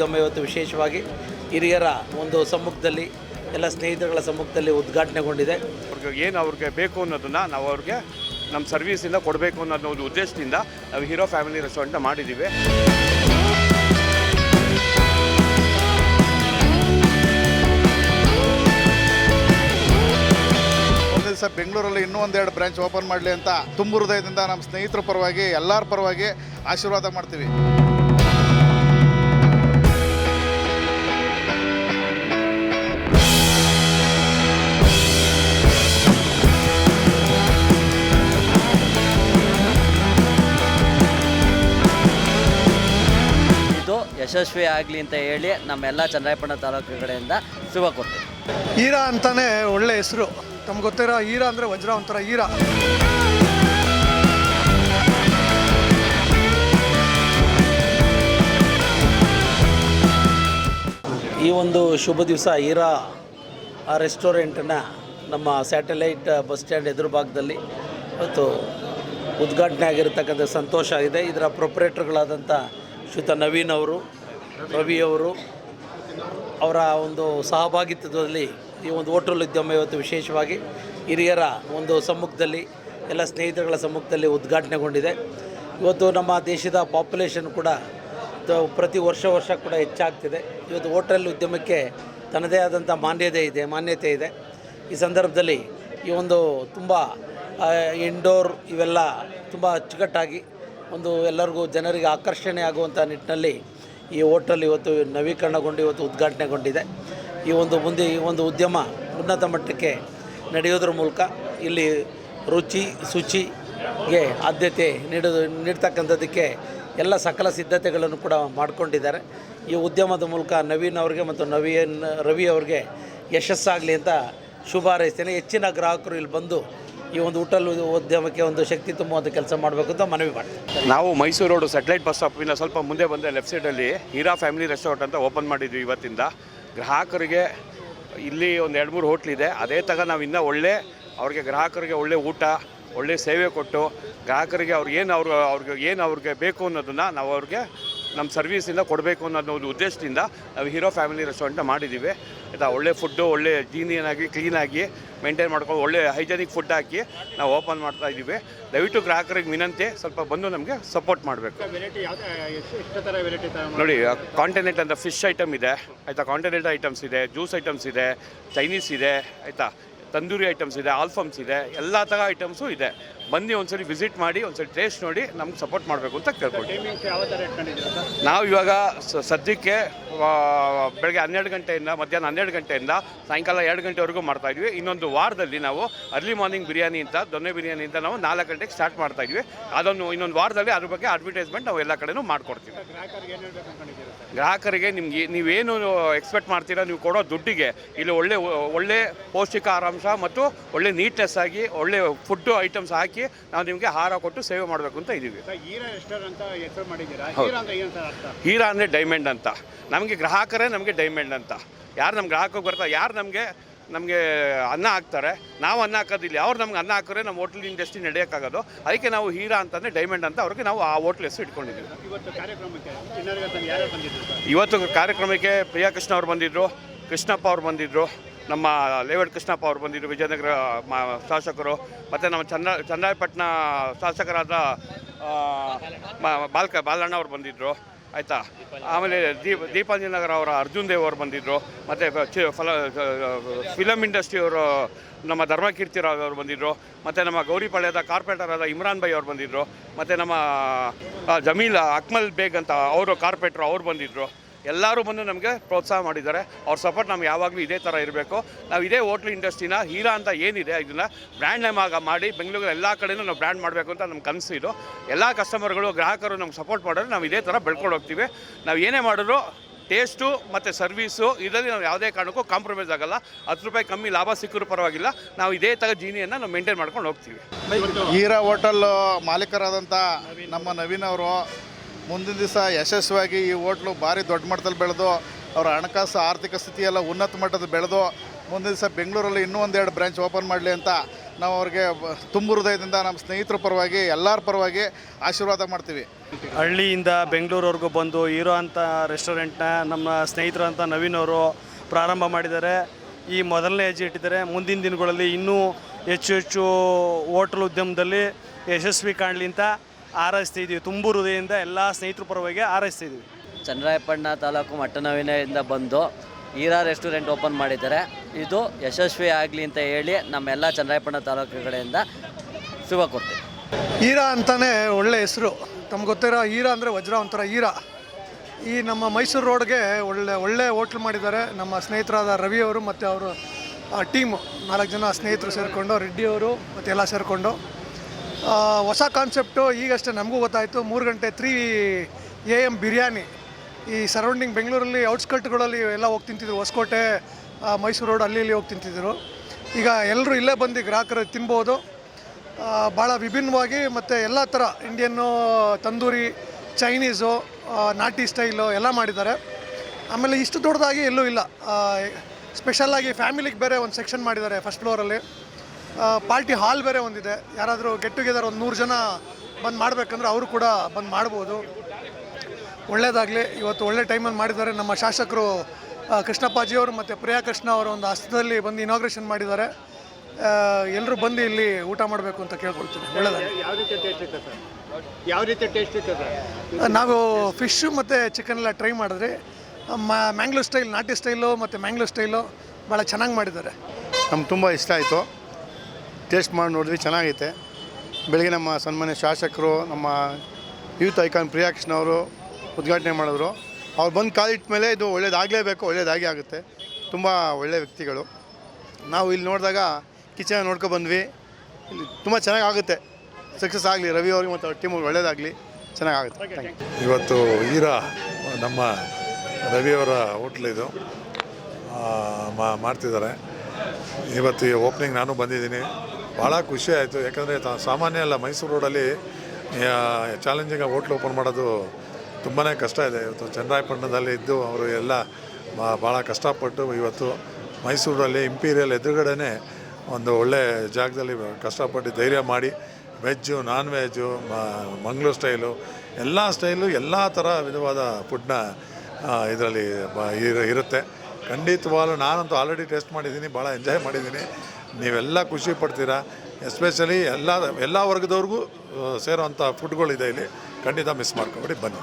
ಉದ್ಯಮ ಇವತ್ತು ವಿಶೇಷವಾಗಿ ಹಿರಿಯರ ಒಂದು ಸಮ್ಮುಖದಲ್ಲಿ ಎಲ್ಲ ಸ್ನೇಹಿತರುಗಳ ಸಮ್ಮುಖದಲ್ಲಿ ಉದ್ಘಾಟನೆಗೊಂಡಿದೆ. ಅವ್ರಿಗೆ ಏನು ಅವ್ರಿಗೆ ಬೇಕು ಅನ್ನೋದನ್ನು ನಾವು ಅವ್ರಿಗೆ ನಮ್ಮ ಸರ್ವಿಸಿಂದ ಕೊಡಬೇಕು ಅನ್ನೋದನ್ನ ಒಂದು ಉದ್ದೇಶದಿಂದ ನಾವು ಹೀರೋ ಫ್ಯಾಮಿಲಿ ರೆಸ್ಟೋರೆಂಟ್ನ ಮಾಡಿದ್ದೀವಿ ಸರ್ ದಿವಸ ಬೆಂಗಳೂರಲ್ಲಿ ಇನ್ನೂ ಒಂದೆರಡು ಬ್ರಾಂಚ್ ಓಪನ್ ಮಾಡಲಿ ಅಂತ ತುಂಬ ಹೃದಯದಿಂದ ನಮ್ಮ ಸ್ನೇಹಿತರ ಪರವಾಗಿ ಎಲ್ಲರ ಪರವಾಗಿ ಆಶೀರ್ವಾದ ಮಾಡ್ತೀವಿ. ಯಶಸ್ವಿ ಆಗಲಿ ಅಂತ ಹೇಳಿ ನಮ್ಮೆಲ್ಲ ಚಂದ್ರಾಯಪಟ್ಟಣ ತಾಲೂಕು ಕಡೆಯಿಂದ ಶುಭ ಕೊಡ್ತೀವಿ ಹೀರಾ ಅಂತಾನೆ ಒಳ್ಳೆ ಹೆಸರು. ನಮ್ಗೆ ಗೊತ್ತಿರೋ ಹೀರಾ ಅಂದರೆ ವಜ್ರ ಒಂಥರ ಹೀರಾ. ಈ ಒಂದು ಶುಭ ದಿವಸ ಹೀರಾ ರೆಸ್ಟೋರೆಂಟನ್ನು ನಮ್ಮ ಸ್ಯಾಟಲೈಟ್ ಬಸ್ ಸ್ಟ್ಯಾಂಡ್ ಎದುರು ಭಾಗದಲ್ಲಿ ಇವತ್ತು ಉದ್ಘಾಟನೆ ಆಗಿರತಕ್ಕಂಥ ಸಂತೋಷ ಆಗಿದೆ. ಇದರ ಪ್ರೊಪ್ರೇಟರ್ಗಳಾದಂಥ ಶ್ರೀತ ನವೀನ್ ಅವರು ರವಿ ಅವರು ಅವರ ಒಂದು ಸಹಭಾಗಿತ್ವದಲ್ಲಿ ಈ ಒಂದು ಹೋಟೆಲ್ ಉದ್ಯಮ ಇವತ್ತು ವಿಶೇಷವಾಗಿ ಹಿರಿಯರ ಒಂದು ಸಮ್ಮುಖದಲ್ಲಿ ಎಲ್ಲ ಸ್ನೇಹಿತರುಗಳ ಸಮ್ಮುಖದಲ್ಲಿ ಉದ್ಘಾಟನೆಗೊಂಡಿದೆ. ಇವತ್ತು ನಮ್ಮ ದೇಶದ ಪಾಪ್ಯುಲೇಷನ್ ಕೂಡ ಪ್ರತಿ ವರ್ಷ ವರ್ಷ ಕೂಡ ಹೆಚ್ಚಾಗ್ತಿದೆ. ಇವತ್ತು ಹೋಟೆಲ್ ಉದ್ಯಮಕ್ಕೆ ತನ್ನದೇ ಆದಂಥ ಮಾನ್ಯತೆ ಇದೆ ಮಾನ್ಯತೆ ಇದೆ. ಈ ಸಂದರ್ಭದಲ್ಲಿ ಈ ಒಂದು ತುಂಬ ಇಂಡೋರ್ ಇವೆಲ್ಲ ತುಂಬ ಅಚ್ಚುಕಟ್ಟಾಗಿ ಒಂದು ಎಲ್ಲರಿಗೂ ಜನರಿಗೆ ಆಕರ್ಷಣೆ ಆಗುವಂಥ ನಿಟ್ಟಿನಲ್ಲಿ ಈ ಹೋಟೆಲ್ ಇವತ್ತು ನವೀಕರಣಗೊಂಡು ಇವತ್ತು ಉದ್ಘಾಟನೆಗೊಂಡಿದೆ. ಈ ಒಂದು ಮುಂದೆ ಈ ಒಂದು ಉದ್ಯಮ ಉನ್ನತ ಮಟ್ಟಕ್ಕೆ ನಡೆಯೋದ್ರ ಮೂಲಕ ಇಲ್ಲಿ ರುಚಿ, ಶುಚಿಗೆ ಆದ್ಯತೆ ನೀಡೋದು ನೀಡ್ತಕ್ಕಂಥದ್ದಕ್ಕೆ ಎಲ್ಲ ಸಕಲ ಸಿದ್ಧತೆಗಳನ್ನು ಕೂಡ ಮಾಡಿಕೊಂಡಿದ್ದಾರೆ. ಈ ಉದ್ಯಮದ ಮೂಲಕ ನವೀನ್ ಅವರಿಗೆ ಮತ್ತು ನವೀನ್ ರವಿ ಅವ್ರಿಗೆ ಯಶಸ್ಸಾಗಲಿ ಅಂತ ಶುಭ ಹಾರೈಸ್ತೇನೆ ಹೆಚ್ಚಿನ ಗ್ರಾಹಕರು ಇಲ್ಲಿ ಬಂದು ಈ ಒಂದು ಹೋಟೆಲ್ ಉದ್ಯಮಕ್ಕೆ ಒಂದು ಶಕ್ತಿ ತುಂಬುವಂಥ ಕೆಲಸ ಮಾಡಬೇಕು ಅಂತ ಮನವಿ ಮಾಡ್ತೀನಿ. ನಾವು ಮೈಸೂರು ರೋಡು ಸೆಟಲೈಟ್ ಬಸ್ ಸ್ಟಾಪಿನ ಸ್ವಲ್ಪ ಮುಂದೆ ಬಂದರೆ ಲೆಫ್ಟ್ ಸೈಡಲ್ಲಿ ಹೀರಾ ಫ್ಯಾಮಿಲಿ ರೆಸ್ಟೋರೆಂಟ್ ಅಂತ ಓಪನ್ ಮಾಡಿದ್ವಿ ಇವತ್ತಿಂದ. ಗ್ರಾಹಕರಿಗೆ ಇಲ್ಲಿ ಒಂದು ಎರಡು ಮೂರು ಹೋಟ್ಲಿದೆ ಅದೇ ತಗ ನಾವು ಇನ್ನೂ ಒಳ್ಳೆ ಅವ್ರಿಗೆ ಗ್ರಾಹಕರಿಗೆ ಒಳ್ಳೆ ಊಟ, ಒಳ್ಳೆ ಸೇವೆ ಕೊಟ್ಟು ಗ್ರಾಹಕರಿಗೆ ಅವ್ರಿಗೆ ಏನು ಅವ್ರು ಅವ್ರಿಗೆ ಏನು ಅವ್ರಿಗೆ ಬೇಕು ಅನ್ನೋದನ್ನು ನಾವು ಅವ್ರಿಗೆ ನಮ್ಮ ಸರ್ವಿಸಿಂದ ಕೊಡಬೇಕು ಅನ್ನೋ ಒಂದು ಉದ್ದೇಶದಿಂದ ನಾವು ಹೀರೋ ಫ್ಯಾಮಿಲಿ ರೆಸ್ಟೋರೆಂಟ್ನ ಮಾಡಿದ್ದೀವಿ ಆಯಿತಾ ಒಳ್ಳೆ ಫುಡ್ಡು ಒಳ್ಳೆ ಜೀನಿಯನಾಗಿ ಕ್ಲೀನಾಗಿ ಮೇಂಟೈನ್ ಮಾಡ್ಕೊಂಡು ಒಳ್ಳೆ ಹೈಜೆನಿಕ್ ಫುಡ್ ಹಾಕಿ ನಾವು ಓಪನ್ ಮಾಡ್ತಾ ಇದ್ದೀವಿ. ದಯವಿಟ್ಟು ಗ್ರಾಹಕರಿಗೆ ವಿನಂತಿ ಸ್ವಲ್ಪ ಬಂದು ನಮಗೆ ಸಪೋರ್ಟ್ ಮಾಡಬೇಕು. ನೋಡಿ ಕಾಂಟಿನೆಂಟ್ ಅಂತ ಫಿಶ್ ಐಟಮ್ ಇದೆ ಆಯಿತಾ? ಕಾಂಟಿನೆಂಟ್ ಐಟಮ್ಸ್ ಇದೆ ಜ್ಯೂಸ್ ಐಟಮ್ಸ್ ಇದೆ ಚೈನೀಸ್ ಇದೆ ಆಯಿತಾ? ತಂದೂರಿ ಐಟಮ್ಸ್ ಇದೆ ಆಲ್ಫಮ್ಸ್ ಇದೆ ಎಲ್ಲ ಥರ ಐಟಮ್ಸು ಇದೆ. ಬನ್ನಿ ಒಂದ್ಸರಿ ವಿಸಿಟ್ ಮಾಡಿ ಒಂದ್ಸರಿ ಟೇಸ್ಟ್ ನೋಡಿ ನಮ್ಗೆ ಸಪೋರ್ಟ್ ಮಾಡಬೇಕು ಅಂತ ಕೇಳ್ಕೊಳ್ತೀವಿ ನಾವು ಇವಾಗ ಸದ್ಯಕ್ಕೆ ಬೆಳಗ್ಗೆ ಹನ್ನೆರಡು ಗಂಟೆಯಿಂದ ಮಧ್ಯಾಹ್ನ ಹನ್ನೆರಡು ಗಂಟೆಯಿಂದ ಸಾಯಂಕಾಲ ಎರಡು ಗಂಟೆವರೆಗೂ ಮಾಡ್ತಾ ಇದ್ವಿ. ಇನ್ನೊಂದು ವಾರದಲ್ಲಿ ನಾವು ಅರ್ಲಿ ಮಾರ್ನಿಂಗ್ ಬಿರಿಯಾನಿ ಅಂತ ದೊನ್ನೆ ಬಿರಿಯಾನಿ ಅಂತ ನಾವು ನಾಲ್ಕು ಗಂಟೆಗೆ ಸ್ಟಾರ್ಟ್ ಮಾಡ್ತಾ ಇದ್ವಿ. ಅದನ್ನು ಇನ್ನೊಂದು ವಾರದಲ್ಲಿ ಅದ್ರ ಬಗ್ಗೆ ಅಡ್ವರ್ಟೈಸ್ಮೆಂಟ್ ನಾವು ಎಲ್ಲ ಕಡೆನೂ ಮಾಡ್ಕೊಡ್ತೀವಿ. ಗ್ರಾಹಕರಿಗೆ ನಿಮಗೆ ನೀವೇನು ಎಕ್ಸ್ಪೆಕ್ಟ್ ಮಾಡ್ತೀರಾ ನೀವು ಕೊಡೋ ದುಡ್ಡಿಗೆ ಇಲ್ಲಿ ಒಳ್ಳೆ ಒಳ್ಳೆ ಪೌಷ್ಟಿಕ ಆಹಾರಾಂಶ ಮತ್ತು ಒಳ್ಳೆ ನೀಟ್ನೆಸ್ ಆಗಿ ಒಳ್ಳೆ ಫುಡ್ ಐಟಮ್ಸ್ ಹಾಕಿ ನಾವು ನಿಮಗೆ ಹಾರ ಕೊಟ್ಟು ಸೇವೆ ಮಾಡಬೇಕು ಅಂತ ಇದ್ದೀವಿ. ಹೀರಾ ಅಂದರೆ ಡೈಮಂಡ್ ಅಂತ. ನಮಗೆ ಗ್ರಾಹಕರೇ ನಮಗೆ ಡೈಮಂಡ್ ಅಂತ. ಯಾರು ನಮ್ಮ ಗ್ರಾಹಕರು ಬರ್ತಾರೆ ಯಾರು ನಮಗೆ ನಮಗೆ ಅನ್ನ ಹಾಕ್ತಾರೆ ನಾವು ಅನ್ನ ಹಾಕೋದಿಲ್ಲ. ಅವ್ರು ನಮ್ಗೆ ಅನ್ನ ಹಾಕಿದ್ರೆ ನಮ್ಮ ಹೋಟ್ಲ್ ಇಂಡಸ್ಟ್ರಿ ನಡೆಯೋಕ್ಕಾಗೋದು. ಅದಕ್ಕೆ ನಾವು ಹೀರಾ ಅಂತಂದರೆ ಡೈಮಂಡ್ ಅಂತ ಅವ್ರಿಗೆ ನಾವು ಆ ಹೋಟ್ಲ್ ಹೆಸರು ಇಟ್ಕೊಂಡಿದ್ದೀವಿ. ಇವತ್ತು ಕಾರ್ಯಕ್ರಮಕ್ಕೆ ಚಿನ್ನರಿಗೆ ತಂದು ಯಾರ್ಯಾರು ಬಂದಿದ್ರು ಸರ್? ಇವತ್ತು ಕಾರ್ಯಕ್ರಮಕ್ಕೆ ಪ್ರಿಯಾ ಕೃಷ್ಣ ಅವ್ರು ಬಂದಿದ್ದರು ಕೃಷ್ಣಪ್ಪ ಅವ್ರು ಬಂದಿದ್ದರು ನಮ್ಮ ಲೇವಡ್ ಕೃಷ್ಣಪ್ಪ ಅವರು ಬಂದಿದ್ದರು ವಿಜಯನಗರ ಮಾ ಶಾಸಕರು, ಮತ್ತು ನಮ್ಮ ಚಂದ ಚಂದ್ರಾಯಪಟ್ಟಣ ಶಾಸಕರಾದ ಬಾಲ್ಕ, ಬಾಲಣ್ಣ ಅವ್ರು ಬಂದಿದ್ದರು ಆಯಿತಾ? ಆಮೇಲೆ ದೀಪಾಜಿ ದೀಪಾಂಜನಗರ ಅವರ ಅರ್ಜುನ್ ದೇವ್ ಅವರು ಬಂದಿದ್ದರು ಮತ್ತು ಫಲ ಫಿಲಮ್ ಇಂಡಸ್ಟ್ರಿಯವರು ನಮ್ಮ ಧರ್ಮಕೀರ್ತಿ ರಾವ್ ಅವರು ಬಂದಿದ್ದರು ಮತ್ತು ನಮ್ಮ ಗೌರಿಪಾಳ್ಯದ ಆದ ಇಮ್ರಾನ್ ಬೈ ಅವ್ರು ಬಂದಿದ್ದರು ಮತ್ತು ನಮ್ಮ ಜಮೀಲ್ ಅಕ್ಮಲ್ ಬೇಗ್ ಅಂತ ಅವರು, ಕಾರ್ಪೆಟ್ರು ಅವ್ರು ಬಂದಿದ್ದರು ಎಲ್ಲರೂ ಬಂದು ನಮಗೆ ಪ್ರೋತ್ಸಾಹ ಮಾಡಿದ್ದಾರೆ. ಅವ್ರ ಸಪೋರ್ಟ್ ನಮ್ಗೆ ಯಾವಾಗಲೂ ಇದೇ ಥರ ಇರಬೇಕು. ನಾವು ಇದೇ ಹೋಟ್ಲ್ ಇಂಡಸ್ಟ್ರಿನ ಹೀರಾ ಅಂತ ಏನಿದೆ ಇದನ್ನು ಬ್ರ್ಯಾಂಡ್ ನೇಮ್ ಆಗ ಮಾಡಿ ಬೆಂಗಳೂರು ಎಲ್ಲ ಕಡೆನೂ ನಾವು ಬ್ರ್ಯಾಂಡ್ ಮಾಡಬೇಕು ಅಂತ ನಮ್ಮ ಕನಸು ಇದು. ಎಲ್ಲ ಕಸ್ಟಮರ್ಗಳು ಗ್ರಾಹಕರು ನಮ್ಗೆ ಸಪೋರ್ಟ್ ಮಾಡಿದ್ರೆ ನಾವು ಇದೇ ಥರ ಬೆಳ್ಕೊಂಡು ಹೋಗ್ತೀವಿ. ನಾವು ಏನೇ ಮಾಡಿದ್ರು ಟೇಸ್ಟು ಮತ್ತು ಸರ್ವೀಸು ಇದರಲ್ಲಿ ನಾವು ಯಾವುದೇ ಕಾರಣಕ್ಕೂ ಕಾಂಪ್ರಮೈಸ್ ಆಗಲ್ಲ. ಹತ್ತು ರೂಪಾಯಿ ಕಮ್ಮಿ ಲಾಭ ಸಿಕ್ಕರೂ ಪರವಾಗಿಲ್ಲ. ನಾವು ಇದೇ ಥರ ಜೀನಿಯನ್ನು ನಾವು ಮೇಂಟೈನ್ ಮಾಡ್ಕೊಂಡು ಹೋಗ್ತೀವಿ. ಹೀರಾ ಹೋಟೆಲ್ ಮಾಲೀಕರಾದಂಥ ನಮ್ಮ ನವೀನ್ ಅವರು ಮುಂದಿನ ದಿವಸ ಯಶಸ್ವಿಯಾಗಿ ಈ ಹೋಟ್ಲು ಭಾರಿ ದೊಡ್ಡ ಮಟ್ಟದಲ್ಲಿ ಬೆಳೆದು, ಅವರ ಹಣಕಾಸು, ಆರ್ಥಿಕ ಸ್ಥಿತಿ ಎಲ್ಲ ಉನ್ನತ ಮಟ್ಟದ ಬೆಳೆದು, ಮುಂದಿನ ದಿವಸ ಬೆಂಗಳೂರಲ್ಲಿ ಇನ್ನೂ ಒಂದೆರಡು ಬ್ರಾಂಚ್ ಓಪನ್ ಮಾಡಲಿ ಅಂತ ನಾವು ಅವ್ರಿಗೆ ತುಂಬು ಹೃದಯದಿಂದ ನಮ್ಮ ಸ್ನೇಹಿತರ ಪರವಾಗಿ, ಎಲ್ಲರ ಪರವಾಗಿ ಆಶೀರ್ವಾದ ಮಾಡ್ತೀವಿ. ಹಳ್ಳಿಯಿಂದ ಬೆಂಗಳೂರವರೆಗೂ ಬಂದು ಇರೋ ಅಂಥ ರೆಸ್ಟೋರೆಂಟ್ನ ನಮ್ಮ ಸ್ನೇಹಿತರು ಅಂತ ನವೀನ್ ಅವರು ಪ್ರಾರಂಭ ಮಾಡಿದ್ದಾರೆ. ಈ ಮೊದಲನೇ ಹೆಜ್ಜೆ ಇಟ್ಟಿದ್ದಾರೆ. ಮುಂದಿನ ದಿನಗಳಲ್ಲಿ ಇನ್ನೂ ಹೆಚ್ಚು ಹೆಚ್ಚು ಹೋಟೆಲ್ ಉದ್ಯಮದಲ್ಲಿ ಯಶಸ್ವಿ ಕಾಣಲಿ ಅಂತ ಹಾರೈಸ್ತಾ ಇದ್ದೀವಿ ತುಂಬು ಹೃದಯದಿಂದ ಎಲ್ಲ ಸ್ನೇಹಿತರ ಪರವಾಗಿ ಹಾರೈಸ್ತಾ ಇದ್ದೀವಿ ಚಂದ್ರಾಯಪಣ್ಣ ತಾಲೂಕು ಮಟ್ಟನವಿನೆಯಿಂದ ಬಂದು ಹೀರಾ ರೆಸ್ಟೋರೆಂಟ್ ಓಪನ್ ಮಾಡಿದ್ದಾರೆ. ಇದು ಯಶಸ್ವಿ ಆಗಲಿ ಅಂತ ಹೇಳಿ ನಮ್ಮೆಲ್ಲ ಚಂದ್ರಾಯಪಣ್ಣ ತಾಲೂಕು ಕಡೆಯಿಂದ ಶುಭ ಕೊಡ್ತೀವಿ ಹೀರಾ ಅಂತಲೇ ಒಳ್ಳೆ ಹೆಸರು. ತಮ್ಗೆ ಗೊತ್ತಿರೋ ಹೀರಾ ಅಂದರೆ ವಜ್ರ ಒಂಥರ ಹೀರಾ ಈ ನಮ್ಮ ಮೈಸೂರು ರೋಡ್ಗೆ ಒಳ್ಳೆ ಒಳ್ಳೆ ಹೋಟ್ಲ್ ಮಾಡಿದ್ದಾರೆ. ನಮ್ಮ ಸ್ನೇಹಿತರಾದ ರವಿ ಅವರು ಮತ್ತು ಅವರು ಟೀಮು ನಾಲ್ಕು ಜನ ಸ್ನೇಹಿತರು ಸೇರಿಕೊಂಡು ರೆಡ್ಡಿಯವರು ಮತ್ತೆಲ್ಲ ಮತ್ತು ಎಲ್ಲ ಸೇರಿಕೊಂಡು. ಹೊಸ ಕಾನ್ಸೆಪ್ಟು ಈಗಷ್ಟೇ ನಮಗೂ ಗೊತ್ತಾಯಿತು. ಮೂರು ಗಂಟೆ ತ್ರೀ ಎ ಎಂ ಬಿರಿಯಾನಿ. ಈ ಸರೌಂಡಿಂಗ್ ಬೆಂಗಳೂರಲ್ಲಿ ಔಟ್ಸ್ಕರ್ಟ್ಗಳಲ್ಲಿ ಎಲ್ಲ ಹೋಗಿ ತಿಂತಿದ್ರು. ಹೊಸಕೋಟೆ ಮೈಸೂರು ರೋಡ್ ಅಲ್ಲಿ ಇಲ್ಲಿ ಹೋಗಿ ತಿಂತಿದ್ರು. ಈಗ ಎಲ್ಲರೂ ಇಲ್ಲೇ ಬಂದು ಗ್ರಾಹಕರು ತಿನ್ಬೋದು. ಭಾಳ ವಿಭಿನ್ನವಾಗಿ ಮತ್ತು ಎಲ್ಲ ಥರ ಇಂಡಿಯನ್ನು ತಂದೂರಿ ಚೈನೀಸು ನಾಟಿ ಸ್ಟೈಲು ಎಲ್ಲ ಮಾಡಿದ್ದಾರೆ. ಆಮೇಲೆ ಇಷ್ಟು ದೊಡ್ಡದಾಗಿ ಎಲ್ಲೂ ಇಲ್ಲ. ಸ್ಪೆಷಲ್ಲಾಗಿ ಫ್ಯಾಮಿಲಿಗೆ ಬೇರೆ ಒಂದು ಸೆಕ್ಷನ್ ಮಾಡಿದ್ದಾರೆ ಫಸ್ಟ್ ಫ್ಲೋರಲ್ಲಿ ಪಾರ್ಟಿ ಹಾಲ್ ಬೇರೆ ಒಂದಿದೆ. ಯಾರಾದರೂ ಗೆಟ್ ಟುಗೆದರ್ ಒಂದು ನೂರು ಜನ ಬಂದು ಮಾಡಬೇಕಂದ್ರೆ ಅವರು ಕೂಡ ಬಂದು ಮಾಡ್ಬೋದು. ಒಳ್ಳೆಯದಾಗಲಿ ಇವತ್ತು ಒಳ್ಳೆ ಟೈಮಲ್ಲಿ ಮಾಡಿದ್ದಾರೆ ನಮ್ಮ ಶಾಸಕರು ಕೃಷ್ಣಪ್ಪಾಜಿ ಕೃಷ್ಣಪ್ಪಾಜಿಯವರು ಮತ್ತು ಪ್ರಿಯಾ ಕೃಷ್ಣ ಅವರ ಒಂದು ಹಸ್ತದಲ್ಲಿ ಬಂದು ಇನಾಗ್ರೇಷನ್ ಮಾಡಿದ್ದಾರೆ. ಎಲ್ಲರೂ ಬಂದು ಇಲ್ಲಿ ಊಟ ಮಾಡಬೇಕು ಅಂತ ಕೇಳ್ಕೊಳ್ತೀನಿ. ಒಳ್ಳೆಯದಾಗಲಿ ಯಾವ ರೀತಿ ಟೇಸ್ಟ್ ಇತ್ತು ಸರ್? ಯಾವ ರೀತಿ ಟೇಸ್ಟ್ ಇತ್ತು ಸರ್? ನಾವು ಫಿಶ್ಶು ಮತ್ತು ಚಿಕನ್ ಎಲ್ಲ ಟ್ರೈ ಮಾಡಿದ್ರಿ. ಮ್ಯಾಂಗ್ಳೂರ್ ಸ್ಟೈಲ್ ನಾಟಿ ಸ್ಟೈಲು ಮತ್ತು ಮ್ಯಾಂಗ್ಳೂರ್ ಸ್ಟೈಲು ಭಾಳ ಚೆನ್ನಾಗಿ ಮಾಡಿದ್ದಾರೆ. ನಮ್ಗೆ ತುಂಬ ಇಷ್ಟ ಆಯಿತು. ಟೇಸ್ಟ್ ಮಾಡಿ ನೋಡಿದ್ವಿ ಚೆನ್ನಾಗೈತೆ. ಬೆಳಗ್ಗೆ ನಮ್ಮ ಸನ್ಮಾನ್ಯ ಶಾಸಕರು ನಮ್ಮ ಯೂತ್ ಐಕಾನ್ ಪ್ರಿಯಾಕೃಷ್ಣ ಅವರು ಉದ್ಘಾಟನೆ ಮಾಡಿದ್ರು. ಅವ್ರು ಬಂದು ಕಾಲಿಟ್ಟ ಮೇಲೆ ಇದು ಒಳ್ಳೇದಾಗಲೇಬೇಕು ಒಳ್ಳೇದಾಗಿ ಆಗುತ್ತೆ. ತುಂಬ ಒಳ್ಳೆಯ ವ್ಯಕ್ತಿಗಳು. ನಾವು ಇಲ್ಲಿ ನೋಡಿದಾಗ ಕಿಚನ್ ನೋಡ್ಕೊ ಬಂದ್ವಿ. ಇಲ್ಲಿ ತುಂಬ ಚೆನ್ನಾಗಿ ಆಗುತ್ತೆ ಸಕ್ಸಸ್ ಆಗಲಿ ರವಿ ಅವ್ರಿಗೆ ಮತ್ತು ಅವ್ರ ಟೀಮ್ ಒಳ್ಳೇದಾಗಲಿ ಚೆನ್ನಾಗಾಗುತ್ತೆ. ಯು ಇವತ್ತು ಈರಾ ನಮ್ಮ ರವಿಯವರ ಹೋಟ್ಲ್ ಇದು ಆ, ಮಾಡ್ತಿದ್ದಾರೆ. ಇವತ್ತು ಓಪ್ನಿಂಗ್ ನಾನು ಬಂದಿದ್ದೀನಿ. ಭಾಳ ಖುಷಿ ಆಯಿತು. ಯಾಕಂದರೆ ಸಾಮಾನ್ಯ ಅಲ್ಲ, ಮೈಸೂರು ರೋಡಲ್ಲಿ ಚಾಲೆಂಜಿಂಗ್ ಹೋಟ್ಲ್ ಓಪನ್ ಮಾಡೋದು ತುಂಬಾ ಕಷ್ಟ ಇದೆ. ಇವತ್ತು ಚನ್ನರಾಯಪಟ್ಟಣದಲ್ಲಿ ಇದ್ದು ಅವರು ಎಲ್ಲ ಭಾಳ ಕಷ್ಟಪಟ್ಟು ಇವತ್ತು ಮೈಸೂರಲ್ಲಿ ಇಂಪೀರಿಯಲ್ ಎದುರುಗಡೆನೇ ಒಂದು ಒಳ್ಳೆ ಜಾಗದಲ್ಲಿ ಕಷ್ಟಪಟ್ಟು ಧೈರ್ಯ ಮಾಡಿ veg non veg Mangaluru style ಎಲ್ಲ ಸ್ಟೈಲು ಎಲ್ಲ ಥರ ವಿಧವಾದ ಫುಡ್ನ ಇದರಲ್ಲಿ ಇರುತ್ತೆ. ಖಂಡಿತವಾಗಲೂ ನಾನಂತೂ ಆಲ್ರೆಡಿ ಟೇಸ್ಟ್ ಮಾಡಿದ್ದೀನಿ ಭಾಳ ಎಂಜಾಯ್ ಮಾಡಿದ್ದೀನಿ. ನೀವೆಲ್ಲ ಖುಷಿ ಪಡ್ತೀರಾ? ಎಸ್ಪೆಷಲಿ ಎಲ್ಲ ಎಲ್ಲ ವರ್ಗದವ್ರಿಗೂ ಸೇರೋವಂಥ ಫುಡ್ಗಳಿದೆ ಇಲ್ಲಿ. ಖಂಡಿತ ಮಿಸ್ ಮಾಡ್ಕೊಬೇಡಿ. ಬನ್ನಿ.